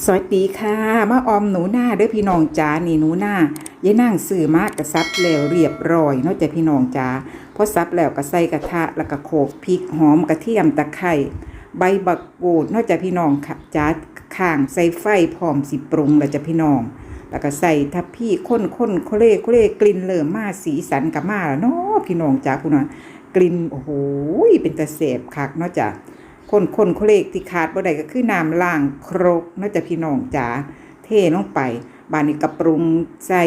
สวัสดีค่ะ มาออมหนูหน้าเด้อพี่น้องจ๋านี่หนูหน้ายายนั่งซื้อมากกระซับแล้วเรียบร้อยนอกจากพี่น้องจ๋าพอซับแล้วก็ใส่กระทะแล้วก็โขลกพริกหอมกระเทียมตะไคร้ใบบักกูดนอกจากพี่น้องค่ะจ๋าข้างใส่ไฟพร้อมสิปรุงแล้วจะพี่น้อง แล้วก็ใส่ทับพี่ข้นข้นโคเล่โคเล่กลิ่นเริ่มมาสีสันกับมาแล้วเนาะพี่น้องจ๋าคุณน่ะกลิ่นโอ้โหเป็นตะเสบคักนาะจ้ะ คนคนโคเลกที่ขาดบ่ได้ก็คือน้ำล่างครกเนาจะพี่น้องจ๋าเทลงไปบานนี้ก็ปรุงใส่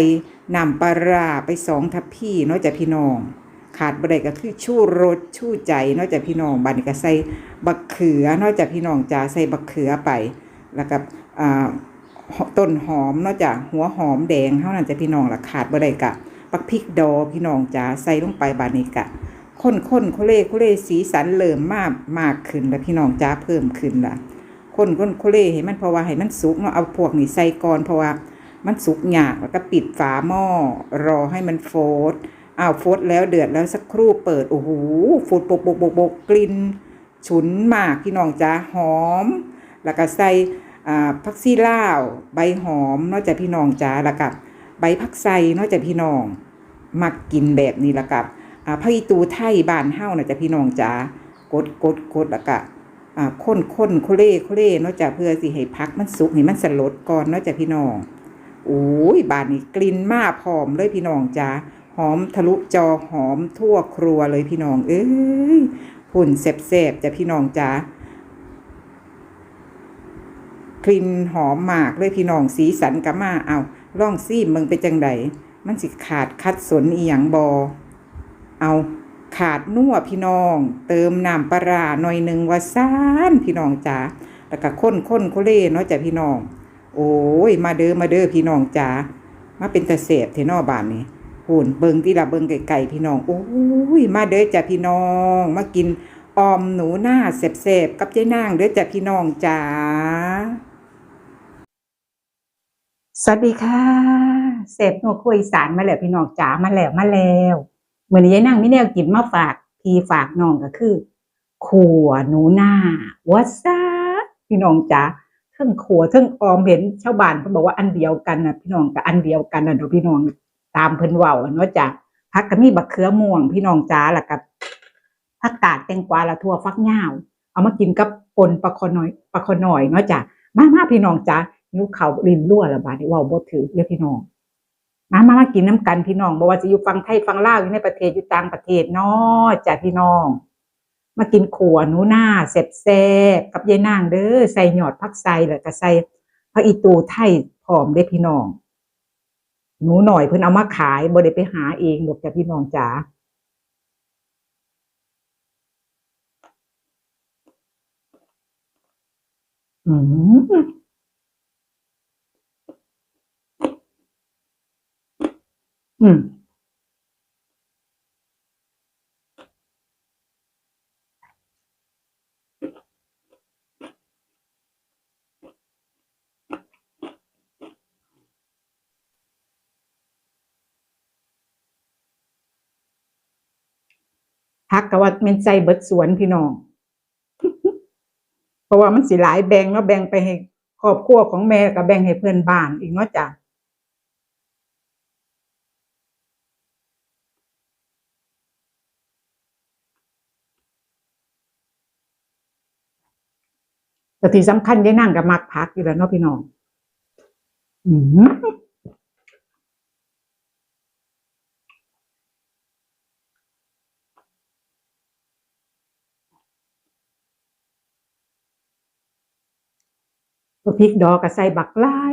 น้ำปลาราไปสองทัพพี่เนาะจ้ะพี่น้อง ขาดบ่ได้ก็คือชูรสชูใจเนาะจ้ะพี่น้องบานนี้ก็ใส่บักเขือเนาะจ้ะพี่น้องจ๋าใส่บักเขือไป แล้วก็อ่าต้นหอมเนาะจ้ะหัวหอมแดงเท่านั้นจ้ะพี่น้องละขาดบ่ได้กะบักพริกดอพี่น้องจ๋าใส่ลงไปบานนี้กะ ข้นข้นโคเล่โคเล่สีสันเริ่มมากมากขึ้นแล้วพี่น้องจ้าเพิ่มขึ้นละข้นข้นโคเล่ให้มันเพราะว่าให้มันสุกเนาะเอาพวกนี้ใส่ก่อนเพราะว่ามันสุกยากแล้วก็ปิดฝาหม้อรอให้มันโฟดอ้าวโฟดแล้วเดือดแล้วสักครู่เปิดโอ้โหฟูดบกบกบกบกกลิ่นฉุนมากพี่น้องจ้าหอม แล้วก็ใส่ผักซีลาวใบหอมนอกจากพี่น้องจ้าแล้วก็ใบผักไซนอกจากพี่น้องมักกินแบบนี้ละกับ อ่าพระอีตูไทยบ้านเฮาน่ะจ้ะพี่น้องจ๋ากดกดกดแล้วก็อ่าข้นข้นโคเล่โคเล่เนาะจ้ะเพื่อสิให้พักมันสุกให้มันสลดก่อนเนาะจ้ะพี่น้องโอ้ยบานนี้กลิ่นมาพร้อมเลยพี่น้องจ๋าหอมทะลุจอหอมทั่วครัวเลยพี่น้องเอ้ยพุ่นแซ่บๆจ้ะพี่น้องจ๋ากลิ่นหอมมากเลยพี่น้องสีสันกะมาเอาล่องซีมมึงเป็นจังไดมันสิขาดคัดสนอีหยังบอ เอาขาดนัวพี่น้อง เติมน้ำปลาหน่อยหนึ่งว่าซ่านพี่น้องจ๋าแล้วก็ข้นข้นโคเล่เนาะจ้ะพี่น้อง โอ้ย มาเด้อมาเด้อพี่น้องจ๋ามาเป็นตะเสบเทนอบานนี้หุ่นเบิงที่ละเบิงไก่ๆพี่น้องโอ้ยมาเด้อจ้ะพี่น้องมากินออมหนูหน้าเสบๆกับเจ๊นางเด้อจ้ะพี่น้องจ๋าสวัสดีค่ะเสพหัวคุยสารมาแล้วพี่น้องจ๋ามาแล้วมาแล้ว เหมือนยายนั่งไม่แนวกินมาฝากพี่ฝากน้องก็คือขัวหนูหน้าวัดซาพี่น้องจ๋าเทั้งขัวเทั้งออมเห็นชาวบ้านเขาบอกว่าอันเดียวกันนะพี่น้องกับอันเดียวกันนะเดี๋ยวพี่น้องตามเพิ่นเว้าอะเนาะจ้ะพักก็มีบักเขือม่วง พี่น้องจ๋าแล้วกับผักกาดแตงกวาละทั่วฟักยาวเอามากินกับปนปลาคอน้อยปลาคอน้อยเนาะจ้ะมามาพี่น้องจ๋านิ้วเขาริมรั่วละบาดนี้เว่าบ่ถือเรียกพี่น้อง มามามากินน้ำกันพี่น้องบอกว่าจะอยู่ฟังไทยฟังลาวอยู่ในประเทศอยู่ต่างประเทศเนาะจ้ะพี่น้อง มากินขัวหนูหน้าเสบแซ่บๆกับยายนางเด้อใส่หยอดผักไซแล้วก็ใส่ผักอีตูไทยพร้อมเด้พี่น้อง หนูหน่อยเพิ่นเอามาขายบ่ได้ไปหาเองดอกจ้ะพี่น้องจ๋าอืม อืมพักก็ว่ามันใจเบิดสวนพี่น้อง เพราะว่ามันสิหลายแบ่งเนาะแบ่งไปให้ครอบครัวของแม่กับแบ่งให้เพื่อนบ้านอีกเนาะจ้ะ แต่ที่สำคัญได้นั่งกับมักพักอยู่แล้วเนาะพี่น้องอืมพริกดอกกับใส่บักลาย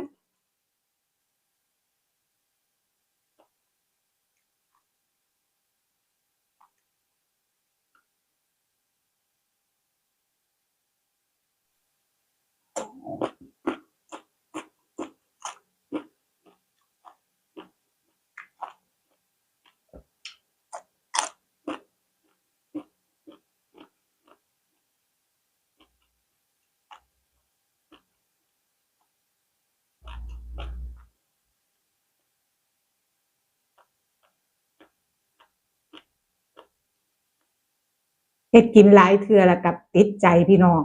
เฮ็ดกินหลายเทื่อแล้วกับติดใจพี่น้อง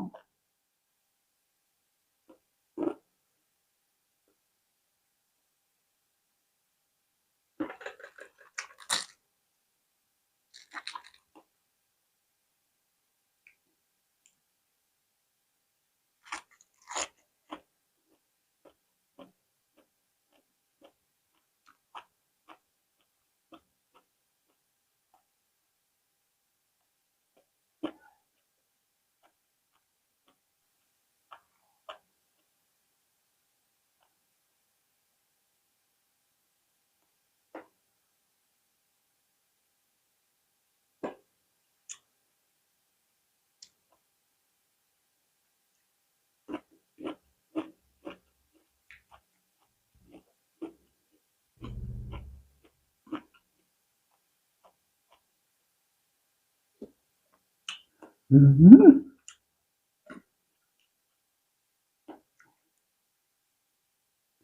อืม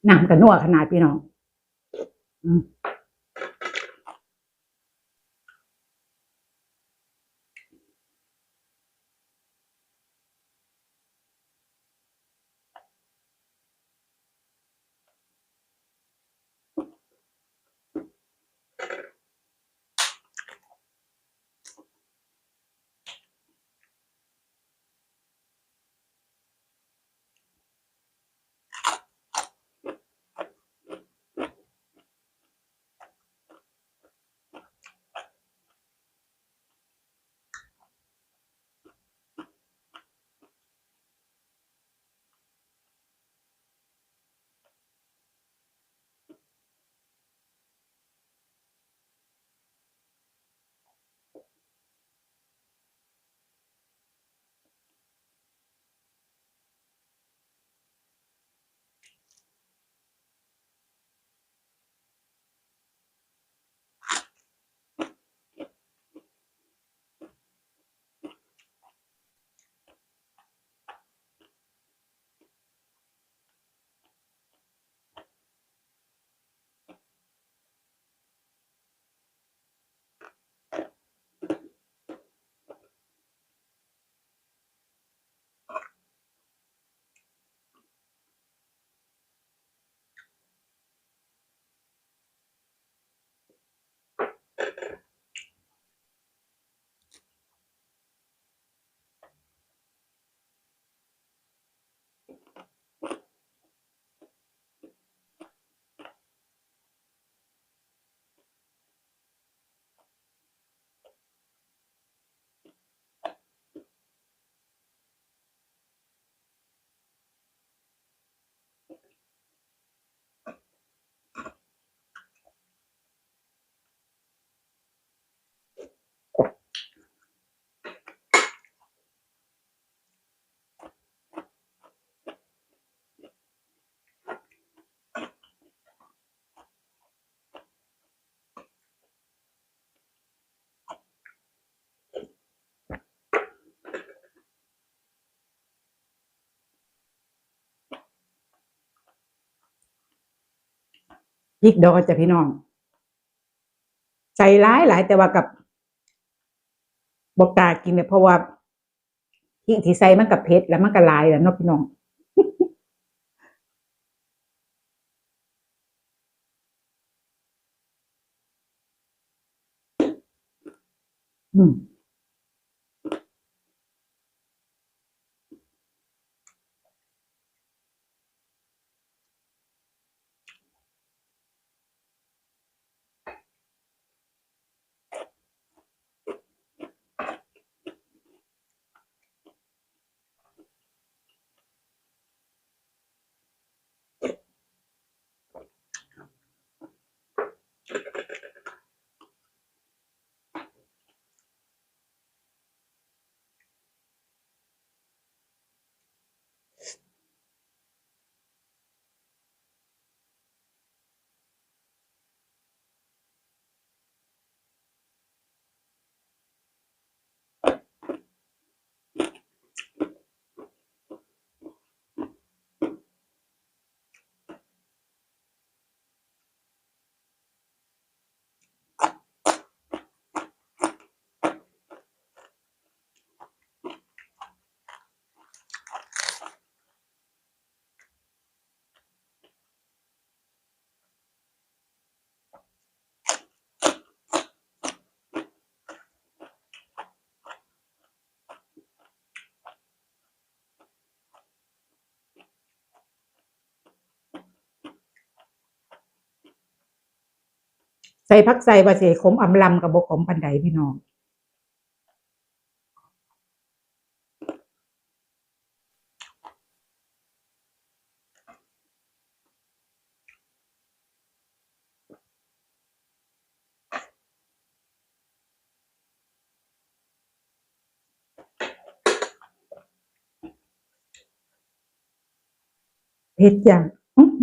น้ำกับนัวขนาดพี่น้อง อืม พริกดอกจ้ะพี่น้อง ใส่ร้ายหลายแต่ว่ากับบอกกากินเนี่ยเพราะว่าพริกที่ใส่มันกับเผ็ดแล้วมันก็ลายแล้วเนาะพี่น้องอืม ใส่พักใส่ว่าสิขมอำลำกับบกขมปันใดพี่น้องเผ็ดจังอื้อหือ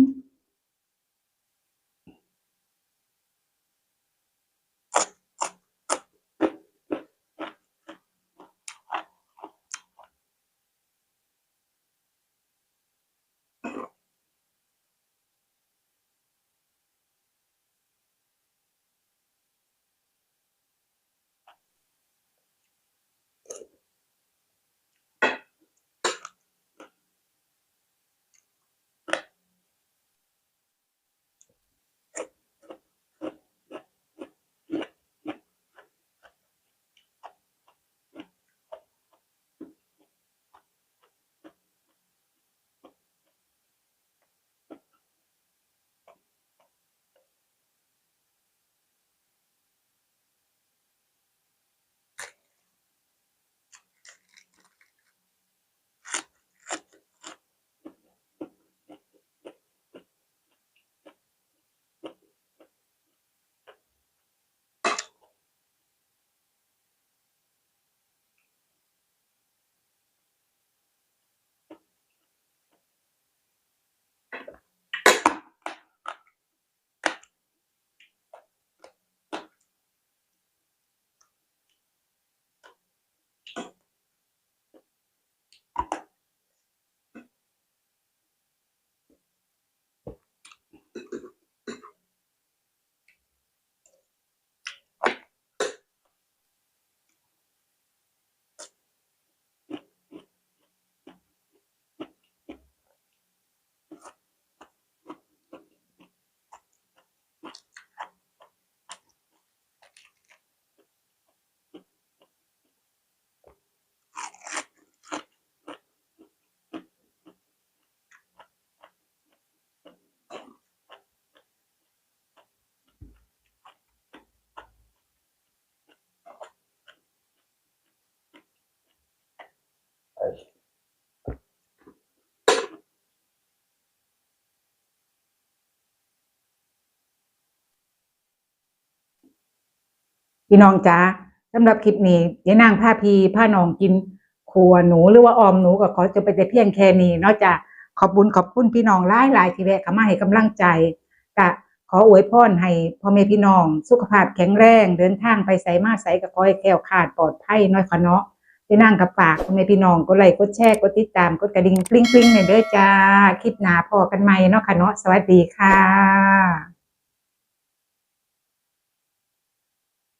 พี่น้องจ๋าสำหรับคลิปนี้ยายนางพาพีพานองกินครัวหนูหรือว่าออมหนูก็ขอจะไปแต่เพียงแค่นี้นอกจากขอบบุญขอบคุณพี่น้องหลายหลายที่แวะเข้ามาให้กำลังใจกะขออวยพรให้พ่อแม่พี่น้อง สุขภาพแข็งแรง เดินทางไปไสมาไสก็ขอให้แคล้วคลาดปลอดภัยน้อยค่ะเนาะยายนางกับฝากพ่อแม่พี่น้องกดไลค์กดแชร์กดติดตามกดกระดิ่งกริ๊งกริ๊งๆหน่อยเด้อจ้าคลิปหนาพอกันใหมเนาะค่ะเนาะสวัสดีค่ะ